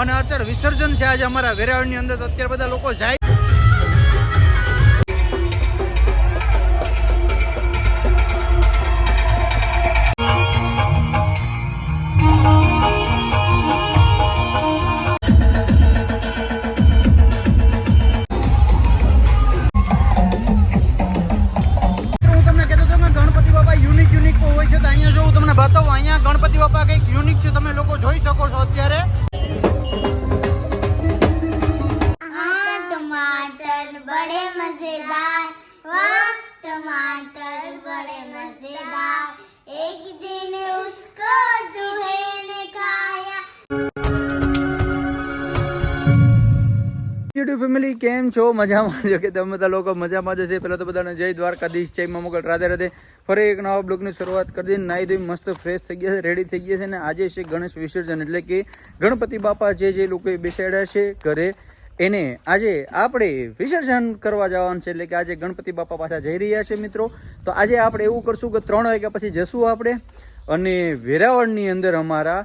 અને અત્યારે વિસર્જન છે આજે અમારા વેરાવળની અંદર. તો અત્યારે બધા લોકો જાય मजेदार एक दिन उसको चूहे ने खाया યુટ્યુબ ફેમિલી કેમ છો મજામાં જો કે તમે બધા લોકો મજામાં જ હશે પહેલાં તો બધાને જય દ્વારકાધીશ જય મા મોગલ રાધે રાધે ફરી એક નવા બ્લોગની શરૂઆત કરી દઈને નાહી ધોઈ મસ્ત ફ્રેશ થઈ ગયા છે રેડી થઈ ગયા છે અને આજે છે ગણેશ વિસર્જન એટલે કે ગણપતિ બાપા જે જે લોકોએ બેસાડ્યા છે ઘરે એને આજે આપણે વિસર્જન કરવા જવાનું છે, એટલે કે આજે ગણપતિ બાપા પાછા જઈ રહ્યા છે મિત્રો. તો આજે આપણે એવું કરશું કે ત્રણ વાગ્યા પછી જશું આપણે અને વેરાવળની અંદર અમારા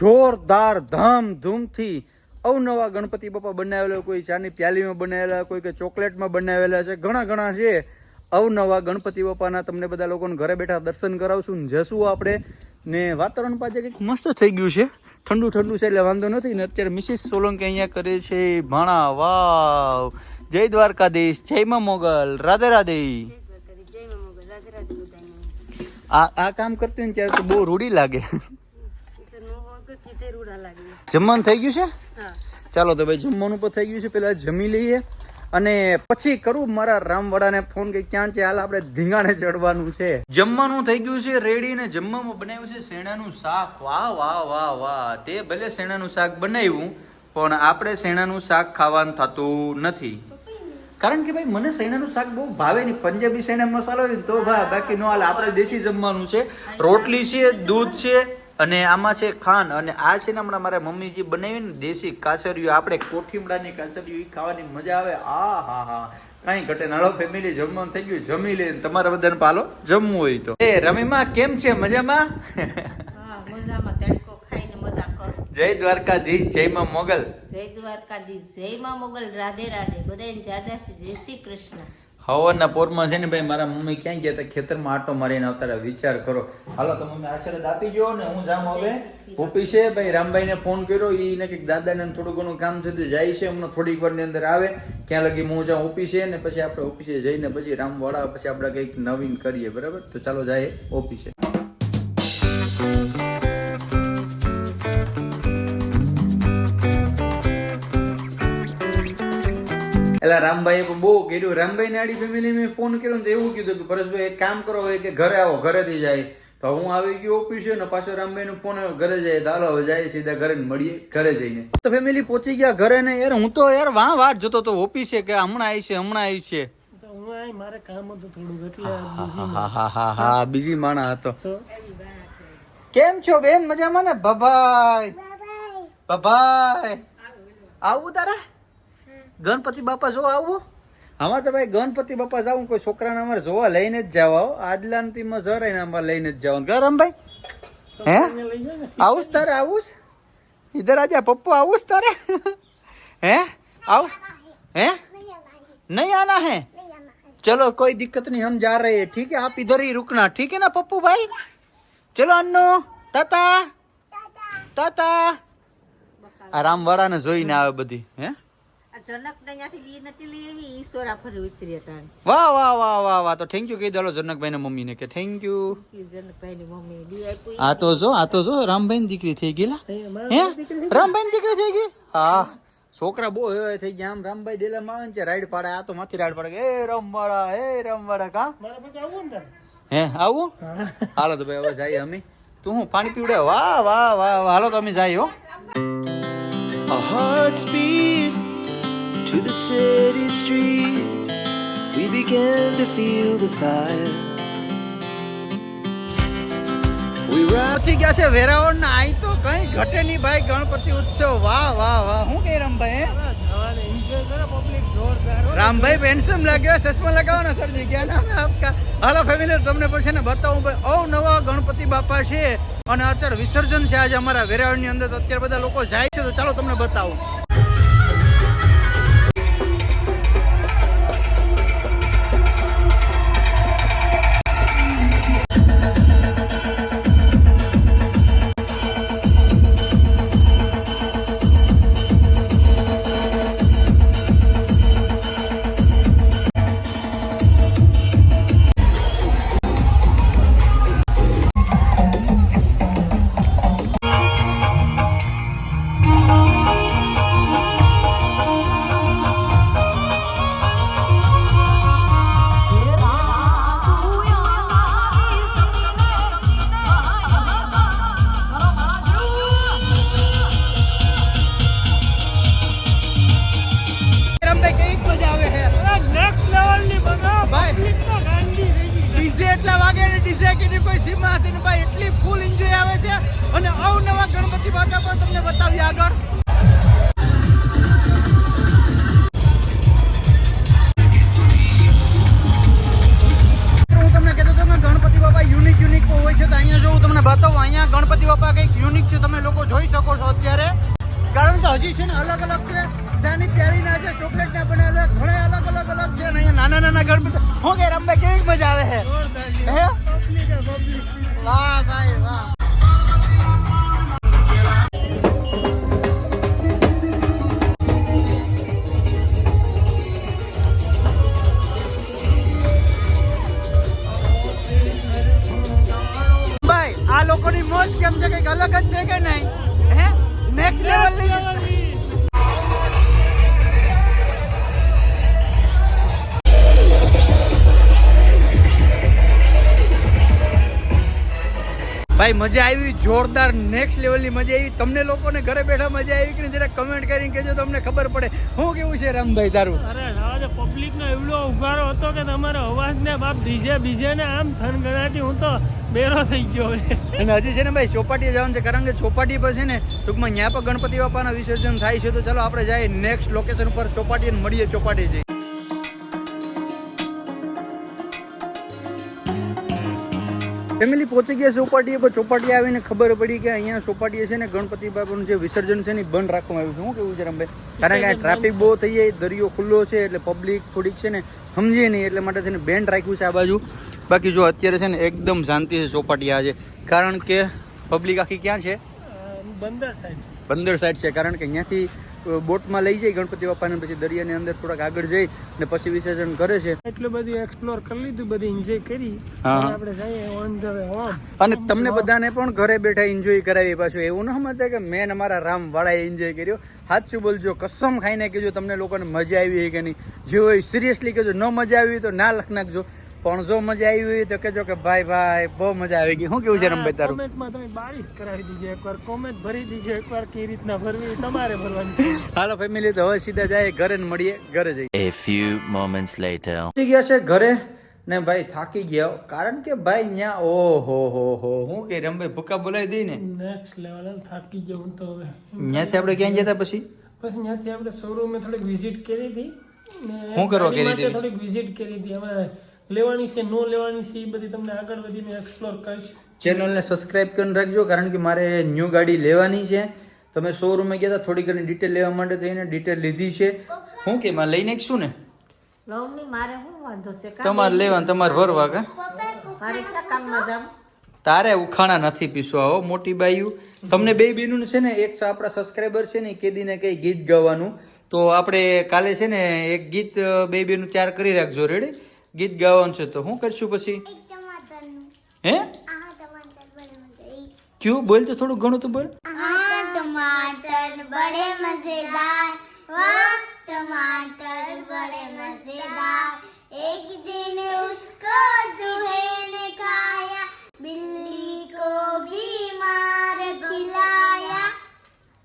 જોરદાર ધામધૂમથી અવનવા ગણપતિ બાપા બનાવેલા, કોઈ ચાની પ્યાલીમાં બનાવેલા, કોઈ કે ચોકલેટમાં બનાવેલા છે, ઘણા ઘણા છે. અવનવા ગણપતિ બાપાના તમને બધા લોકોને ઘરે બેઠા દર્શન કરાવશું ને જશું આપણે. ને વાતાવરણ પાછળ કંઈક મસ્ત થઈ ગયું છે. ઠંડુ ઠંડુ છે એટલે વાંધો નથી ને અત્યારે મિસિસ સોલંકી અહીંયા કરે છે ભાણા વાવ. જય દ્વારકાધીશ જય મા મોગલ રાધે રાધે. આ આ કામ કરતી ને ત્યારે તો બહુ રૂડી લાગે. જમવાનું થઈ ગયું છે? ચાલો તો ભાઈ જમવાનું પણ થઈ ગયું છે પેલા જમી લઈએ. અને પછી કરું મારા રામવાડાને ફોન કે ક્યાં છે? હાલ આપણે ધીંગાણે ચડવાનું છે. જમવાનું થઈ ગયું છે રેડી ને જમવામાં બનાવ્યું છે શેણાનું શાક. વાહ વાહ વાહ વાહ. તે ભલે શેણાનું શાક બનાવ્યું, પણ આપણે શેણાનું શાક ખાવાનું થતું નથી. કારણ કે ભાઈ, મને શેણાનું શાક બહુ ભાવે નહીં. પંજાબી સૈણા મસાલો હોય તો ભાઈ બાકી નો હાલ આપણે દેશી જમવાનું છે. રોટલી છે, દૂધ છે અને આમાં છે ખાંડ અને આ છે ને હમણાં મારા મમ્મીજી બનાવી ને દેશી કાસરિયું આપણે કોઠીમડાની કાસરિયું ખાવાની મજા આવે. આ હા હા. કાંઈ ઘટે નાળો ફેમિલી જમવાનું થઈ ગયું જમી લે તમારા બધાને પાલો જમવું હોય તો. એ રમીમાં કેમ છે? મજામાં? જય દ્વારકાધીશ જય માં મોગલ. જય દ્વારકાધીશ જય માં મોગલ. રાધે રાધે. બધાને જાજા જય શ્રી કૃષ્ણ. હવાના પોરમાં છે ને ભાઈ, મારા મમ્મી ક્યાં ગયા હતા? ખેતરમાં આટો મારીને આવતા વિચાર કરો. હાલો, તો મમ્મી આશીર્વાદ આપી ગયો ને હું જામ હવે. ઓફિસે ભાઈ, રામભાઈને ફોન કર્યો. એને કંઈક દાદાને થોડું ઘણું કામ છે તો જાય છે. હમણાં થોડીક વારની અંદર આવે. ક્યાં લગી હું જાઉં ઓફિસે ને પછી આપણે ઓફિસે જઈને પછી રામવાડા પછી આપણે કંઈક નવીન કરીએ, બરાબર? તો ચાલો જાય ઓફિસે એટલે રામભાઈએ પણ બહુ કર્યું. રામભાઈ નાડી ફેમિલી મેં ફોન કર્યો ને તો એવું કીધું કે પરેશભાઈ એક કામ કરો હોય કે ઘરે આવો ઘરેથી જાય. તો હું આવી ગયો ઓફિસે ને પાછો રામભાઈ નો ફોન ઘરે જાય. તો હવે જાય સીધા ઘરે મળીએ ઘરે જઈને. તો ફેમિલી પહોંચી ગયા ઘરે ને. યાર હું તો યાર વાહ વાટ જતો તો ઓફિસે કે હમણાં આવી છે હમણાં આવી છે. તો હું આ મારે કામ હતું થોડુંક એટલે હા હા હા હા બીજી માણા હતો. કેમ છો બેન? મજામાં ને? ભભાઈ. ભભાઈ. આવું તારા? ગણપતિ બાપા જોવા આવું અમારે તો ભાઈ ગણપતિ બાપા જાવું કોઈ છોકરાને અમારે જોવા લઈને જ જવા આદલા માં જરાય ને અમારે લઈને જ જવાનું ગરમ ભાઈ હે અહીંયા લઈ જાઓ ને આવું જ તારે આવું જ ઇધર આજા પપ્પુ આવું જ તારે હે આવ હે नहीं आना है चलो कोई दिक्कत नहीं हम जा रहे हैं ठीक है आप इधर ही रुकना ठीक है ना पप्पू भाई चलो अन्नू તાતા તાતા આ રામવાડા ને જોઈને આવે બધી હે વાહ વાહ વાહ વાહ વાહ. તો થેન્ક યુ કહી દો જનકભાઈ ના મમ્મી ને કે થેન્ક યુ જનકભાઈ ની મમ્મી બી આપ્યું આ તો જો આ તો જો રામભાઈ ની દીકરી થઈ ગયેલા લા. હે? રામભાઈ ની દીકરી થઈ ગઈ? હા. છોકરા બહુ એવા થઈ ગયા. આમ રામભાઈ ડેલા માં ત્યાં રાઈડ પાડે. આ તો માથી રાઈડ પાડે. એ રમવાડા એ રમવાડા કા? મારા પછી આવું ને હે આવું? હાલો તો ભાઈ હવે જઈએ અમે. તું હું પાણી પીવડે? વાહ વાહ વાહ વાહ. હાલો તો અમે જઈએ હો. A hearts beat to the city streets. We began to feel the fire. પહોંચી ગયા છે વેરાવળ ના આઈ તો કઈ ઘટે નહીં ભાઈ ગણપતિ ઉત્સવ. વાહ વાહ વાહ. હું? કઈ રમભાઈ રામભાઈ પેન્સમ લાગ્યો ચશ્મા લગાવવાના સરજી ક્યાં ના આપકા. હાલો ફેમિલી તમને પછી ને બતાવું ભાઈ ઓ નવા ગણપતિ બાપા છે. અને અત્યારે વિસર્જન છે આજે અમારા વેરાવળની અંદર. તો અત્યારે બધા લોકો જાય છે તો ચાલો તમને બતાવું. ભાઈ. ડીજે એટલા વાગે ને ડીજે કીધી કોઈ સીમા હતી ને ભાઈ, એટલી ફૂલ એન્જોય આવે છે. અને અવનવા ગણપતિ બાપા પણ તમને બતાવીએ આગળ. હું તમને કહેતો હતો ગણપતિ બાપા યુનિક યુનિક હોય છે. તો અહીંયા જો હું તમને બતાવું, અહીંયા ગણપતિ બાપા કંઈક યુનિક છે. તમે લોકો જોઈ શકો છો અત્યારે. કારણ કે હજી છે ને અલગ અલગ છે. શાની પ્યારીના છે ચોકલેટના બનેલા ઘણા અલગ અલગ અલગ છે. અને અહીંયા નાના નાના ગણપતિ હું કે રમભાઈ કેવી મજા આવે છે. હે? વાહ ભાઈ વાહ. ભાઈ મજા આવી જોરદાર નેક્સ્ટ લેવલની મજા આવી. તમને લોકોને ઘરે બેઠા મજા આવી કે જરા કમેન્ટ કરીને કહેજો તમને ખબર પડે. શું કેવું છે રામભાઈ તારું? અરે આજે પબ્લિકનો એવડો ઉગારો હતો કે તમારો અવાજને બાપ ડીજે બીજે ને આમ થન ગણાટી હું તો બેરો થઈ ગયો અને હજી છે ને ભાઈ ચોપાટીએ જવાનું છે. કારણ કે ચોપાટી પર છે ને ટૂંકમાં ત્યાં પર ગણપતિ બાપાના વિસર્જન થાય છે. તો ચાલો આપણે જઈએ નેક્સ્ટ લોકેશન ઉપર. ચોપાટી મળીએ ચોપાટી જઈ ફેમિલી પહોંચી ગયા ચોપાટીએ પર ચોપાટી આવીને ખબર પડી કે અહીંયા ચોપાટીએ છે ને ગણપતિ બાપાનું જે વિસર્જન છે ને બંધ રાખવામાં આવ્યું છે. શું કેવું છે રમભાઈ? કારણ કે ટ્રાફિક બહુ થઈ જાય દરિયો ખુલ્લો છે એટલે પબ્લિક થોડીક છે ને સમજીએ નહીં એટલે માટે થઈને બેન્ડ રાખ્યું છે આ બાજુ. બાકી જો અત્યારે છે ને એકદમ શાંતિ છે ચોપાટી આજે. કારણ કે પબ્લિક આખી ક્યાં છે? બંદર સાઈડ બંદર સાઈડ છે. કારણ કે અહીંયાથી બોટમાં લઈ જાય ગણપતિ બાપાને પછી દરિયાની અંદર થોડાક આગળ જઈ ને પછી વિસર્જન કરે છે. એટલું બધું એક્સપ્લોર કરી લીધું બધી એન્જોય કરી. આપણે જઈએ ઓન ધ વે હોમ અને તમને બધાને પણ ઘરે બેઠા એન્જોય કરાવી પાછું. એવું ન સમજતા કે મેન અમારા રામ વાળાએ એન્જોય કર્યો. સાચું બોલજો કસમ ખાઈને કહેજો તમને લોકોને મજા આવી કે નહીં? જે સિરિયસલી કહેજો ન મજા આવી તો ના લખ નાખજો પણ જો મજા આવી હોય તો કેજો કે ભાઈ ભાઈ બહુ મજા આવી ગઈ. શું કેવું છે રમભાઈ તારું? કોમેન્ટમાં તમે બારીશ કરાવી દીજો એકવાર કોમેન્ટ ભરી દીજો. એકવાર કઈ રીતના ભરવી તમારે ભરવાની હાલો ફેમિલી તો હવે સીધા જાય ઘરે ને મળીએ. ઘરે જઈએ. એ ફ્યુ મોમેન્ટ્સ લેટર થઈ ગયા છે ઘરે ને ભાઈ થાકી ગયા. કારણ કે ભાઈ ન્યા ઓહો હો હો. હું કે રમભાઈ? ભૂકા બોલાવી દઈ ને. નેક્સ્ટ લેવલ થાકી ગયો હું તો હવે. ન્યાથી આપણે ક્યાં હતા પછી? પછી ન્યાથી આપણે શોરૂમે થોડીક વિઝિટ કરી હતી. હું શું કરવા કરી હતી? થોડીક વિઝિટ કરી હતી. હવે લેવાની છે નો લેવાની છે એ બધી તમને આગળ વધીને એક્સપ્લોર કરીશ. ચેનલને સબસ્ક્રાઇબ કરીને રાખજો કારણ કે મારે ન્યૂ ગાડી લેવાની છે. તમે શોરૂમે ગયા હતા થોડી ઘણી ડિટેલ લેવા માટે થઈને ડિટેલ લીધી છે. હું કે માં લઈને શું ને? મારે શું વાંધો છે? તમારે લેવાનું તમારે ભરવા કા? મારે કામમાં જાવ તારે ઉખાણા નથી પીસવા હો મોટી બાઈયું. તમને બે બેનું છે ને એક આપણા સબસ્ક્રાઈબર છે ને કેદી ને કઈ ગીત ગાવાનું. તો આપણે કાલે છે ને એક ગીત બે બેનું તૈયાર કરી રાખજો રેડી ગીત ગાવાનું છે તો હું કરશું પછી? હે? ક્યુ? બોલ તો થોડું ઘણું તું બોલ. ટમાટર બડે મજેદાર. વાહ ટમાટર બડે મજેદાર. એક દિન ઉસકો ચૂહે ને બિલ્લી કો માર ખિલાયા.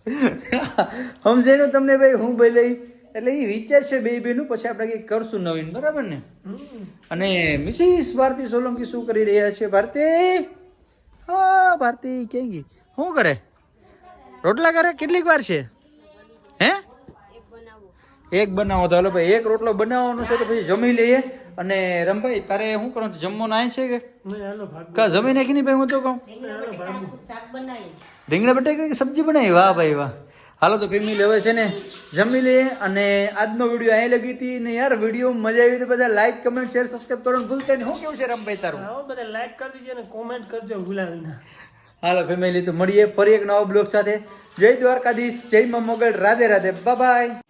સમજે તમને ભાઈ હું બોલાઈ એટલે એ વિચાર છે બે બેનું પછી આપણે કંઈક કરશું નવીન બરાબર ને? અને મિસિસ ભારતી સોલંકી શું કરી રહ્યા છે? ભારતી? હા ભારતી ક્યાં ગઈ? શું કરે? રોટલા કરે? કેટલીક વાર છે? હે? એક બનાવો. તો હાલો ભાઈ એક રોટલો બનાવવાનો છે તો પછી જમી લઈએ. અને રમભાઈ તારે શું કરો? જમવાનું આય છે કે? કા જમી નાખી નહીં ભાઈ હું તો કહું? રીંગણા બટાકા સબ્જી બનાવી? વાહ ભાઈ વાહ. હાલો તો ફેમિલી હવે છે ને જમી લઈએ અને આજનો વીડિયો અહીં લગી હતી ને યાર વીડિયો મજા આવી તો બધા લાઈક કમેન્ટ શેર સબસ્ક્રાઈબ કરવાનું ભૂલતા નહીં. શું કેવું છે રમભાઈ તારું? બધા લાઈક કરી દીજો અને કોમેન્ટ કરજો ભૂલાવીને હાલો ફેમિલી તો મળીએ ફરી એક નવો બ્લોગ સાથે. જય દ્વારકાધીશ જય મા મોગલ રાધે રાધે. બાય